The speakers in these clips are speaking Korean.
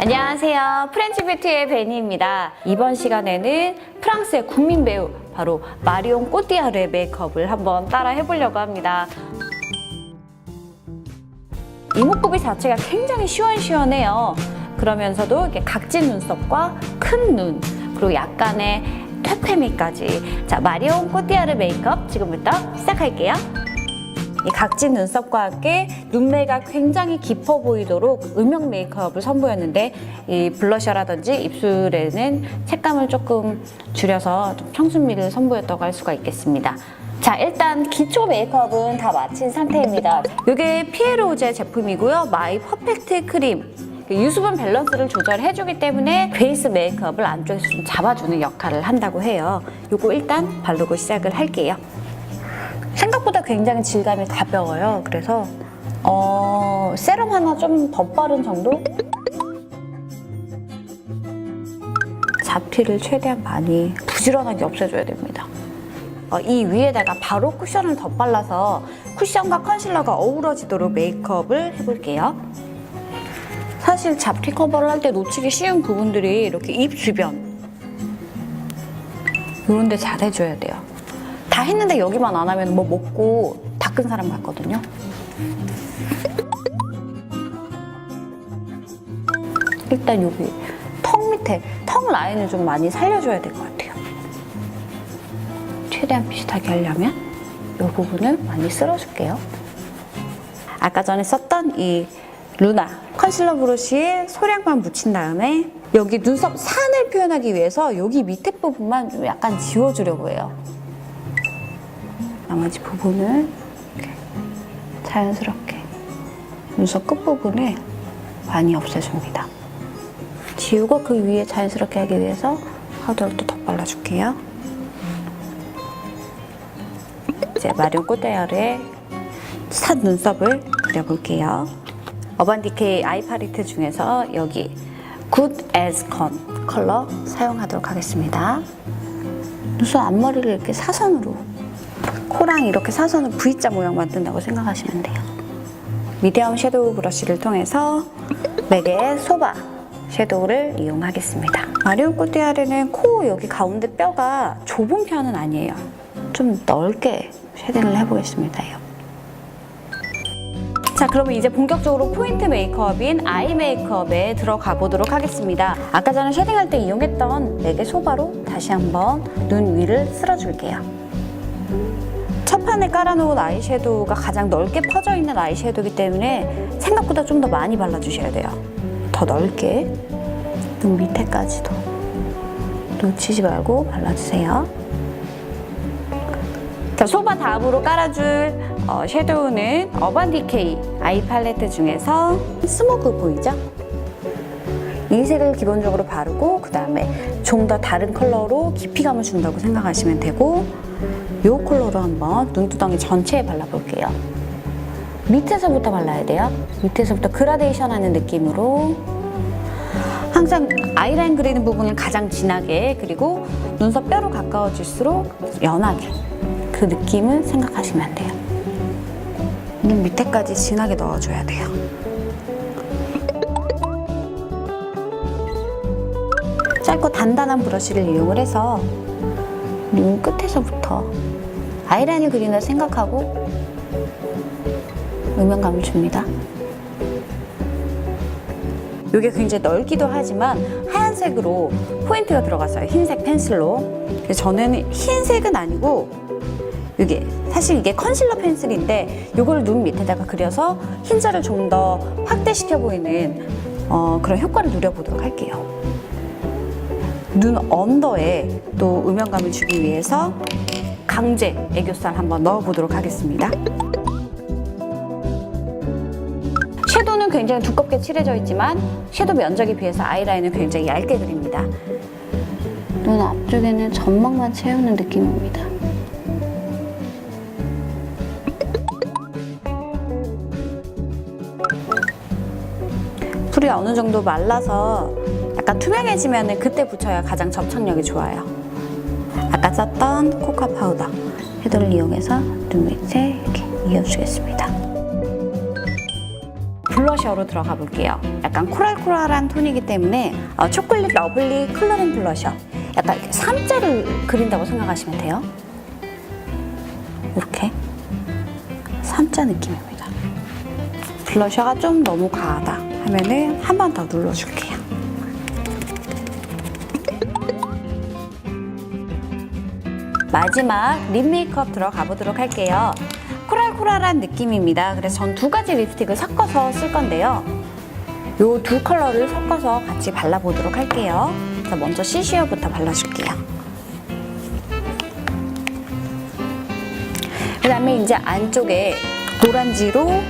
안녕하세요. 프렌치 뷰티의 베니입니다. 이번 시간에는 프랑스의 국민 배우 바로 마리옹 꼬띠아르의 메이크업을 한번 따라 해보려고 합니다. 이목구비 자체가 굉장히 시원시원해요. 그러면서도 이렇게 각진 눈썹과 큰 눈, 그리고 약간의 퇴폐미까지. 자, 마리옹 꼬띠아르 메이크업 지금부터 시작할게요. 이 각진 눈썹과 함께 눈매가 굉장히 깊어 보이도록 음영 메이크업을 선보였는데 이 블러셔라든지 입술에는 색감을 조금 줄여서 좀 청순미를 선보였다고 할 수가 있겠습니다. 자 일단 기초 메이크업은 다 마친 상태입니다. 이게 피에로제 제품이고요. 마이 퍼펙트 크림. 그 유수분 밸런스를 조절해주기 때문에 베이스 메이크업을 안쪽에서 좀 잡아주는 역할을 한다고 해요. 이거 일단 바르고 시작을 할게요. 생각보다 굉장히 질감이 가벼워요. 그래서 어, 세럼 하나 좀더 바른 정도? 잡티를 최대한 많이 부지런하게 없애줘야 됩니다. 어, 이 위에다가 바로 쿠션을 더 발라서 쿠션과 컨실러가 어우러지도록 메이크업을 해볼게요. 사실 잡티 커버를 할 때 놓치기 쉬운 부분들이 이렇게 입 주변 이런 데 잘 해줘야 돼요. 다 했는데 여기만 안 하면 뭐 먹고 닦은 사람 같거든요. 일단 여기 턱 밑에 턱 라인을 좀 많이 살려줘야 될 것 같아요. 최대한 비슷하게 하려면 이 부분을 많이 쓸어줄게요. 아까 전에 썼던 이 루나 컨실러 브러쉬에 소량만 묻힌 다음에 여기 눈썹 산을 표현하기 위해서 여기 밑에 부분만 좀 약간 지워주려고 해요. 나머지 부분을 이렇게 자연스럽게 눈썹 끝부분에 많이 없애줍니다. 지우고 그 위에 자연스럽게 하기 위해서 파우더를 또더 발라줄게요. 이제 마리오 꼬데아르의 산 눈썹을 그려볼게요. 어반디케이 아이 팔레트 중에서 여기 Good as Con 컬러 사용하도록 하겠습니다. 눈썹 앞머리를 이렇게 사선으로 코랑 이렇게 사선을 V자 모양 만든다고 생각하시면 돼요. 미디엄 섀도우 브러쉬를 통해서 맥의 소바 섀도우를 이용하겠습니다. 마리오 꼬띠아르는 코 여기 가운데 뼈가 좁은 편은 아니에요. 좀 넓게 쉐딩을 해보겠습니다. 자 그러면 이제 본격적으로 포인트 메이크업인 아이 메이크업에 들어가 보도록 하겠습니다. 아까 전에 쉐딩할 때 이용했던 맥의 소바로 다시 한번 눈 위를 쓸어줄게요. 첫 판에 깔아놓은 아이섀도우가 가장 넓게 퍼져 있는 아이섀도우이기 때문에 생각보다 좀 더 많이 발라주셔야 돼요. 더 넓게 눈 밑에까지도 놓치지 말고 발라주세요. 자, 소바 다음으로 깔아줄 어, 섀도우는 어반디케이 아이 팔레트 중에서 스모그 보이죠? 이 색을 기본적으로 바르고 그 다음에 좀 더 다른 컬러로 깊이감을 준다고 생각하시면 되고 이 컬러로 한번 눈두덩이 전체에 발라볼게요. 밑에서부터 발라야 돼요. 밑에서부터 그라데이션 하는 느낌으로 항상 아이라인 그리는 부분을 가장 진하게 그리고 눈썹 뼈로 가까워질수록 연하게 그 느낌을 생각하시면 돼요. 눈 밑에까지 진하게 넣어줘야 돼요. 짧고 단단한 브러쉬를 이용을 해서 눈 끝에서부터 아이라인을 그린다 생각하고 음영감을 줍니다. 이게 굉장히 넓기도 하지만 하얀색으로 포인트가 들어갔어요. 흰색 펜슬로. 저는 흰색은 아니고 이게 사실 이게 컨실러 펜슬인데 이걸 눈 밑에다가 그려서 흰자를 좀 더 확대시켜 보이는 어, 그런 효과를 누려보도록 할게요. 눈 언더에 또 음영감을 주기 위해서 강제 애교살 한번 넣어보도록 하겠습니다. 섀도우는 굉장히 두껍게 칠해져 있지만 섀도우 면적에 비해서 아이라인은 굉장히 얇게 그립니다. 눈 앞쪽에는 점막만 채우는 느낌입니다. 풀이 어느 정도 말라서 약간 투명해지면 그때 붙여야 가장 접착력이 좋아요. 아까 썼던 코카 파우더 섀도우를 이용해서 눈 밑에 이렇게 이어주겠습니다. 블러셔로 들어가 볼게요. 약간 코랄코랄한 톤이기 때문에 어, 초콜릿 러블리 컬러링 블러셔. 약간 이렇게 삼자를 그린다고 생각하시면 돼요. 이렇게 삼자 느낌입니다. 블러셔가 좀 너무 과하다 하면은 한 번 더 눌러줄게요. 마지막 립 메이크업 들어가 보도록 할게요. 코랄코랄한 느낌입니다. 그래서 전 두 가지 립스틱을 섞어서 쓸 건데요. 이두 컬러를 섞어서 같이 발라보도록 할게요. 자, 먼저 CC어부터 발라줄게요. 그 다음에 이제 안쪽에 노란지로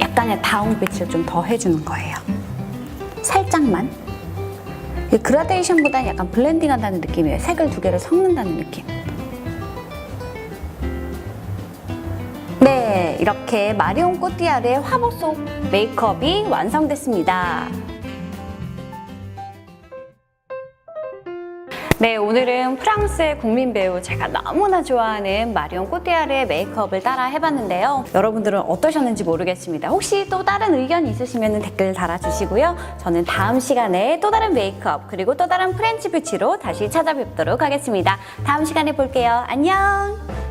약간의 다운빛을 좀 더 해주는 거예요. 살짝만. 이 그라데이션보다는 약간 블렌딩 한다는 느낌이에요. 색을 두 개를 섞는다는 느낌. 네, 이렇게 마리온 꼬띠아르의 화보 속 메이크업이 완성됐습니다. 네, 오늘은 프랑스의 국민 배우 제가 너무나 좋아하는 마리온 꼬띠아르의 메이크업을 따라 해봤는데요. 여러분들은 어떠셨는지 모르겠습니다. 혹시 또 다른 의견 있으시면 댓글 달아주시고요. 저는 다음 시간에 또 다른 메이크업 그리고 또 다른 프렌치 뷰티로 다시 찾아뵙도록 하겠습니다. 다음 시간에 볼게요. 안녕!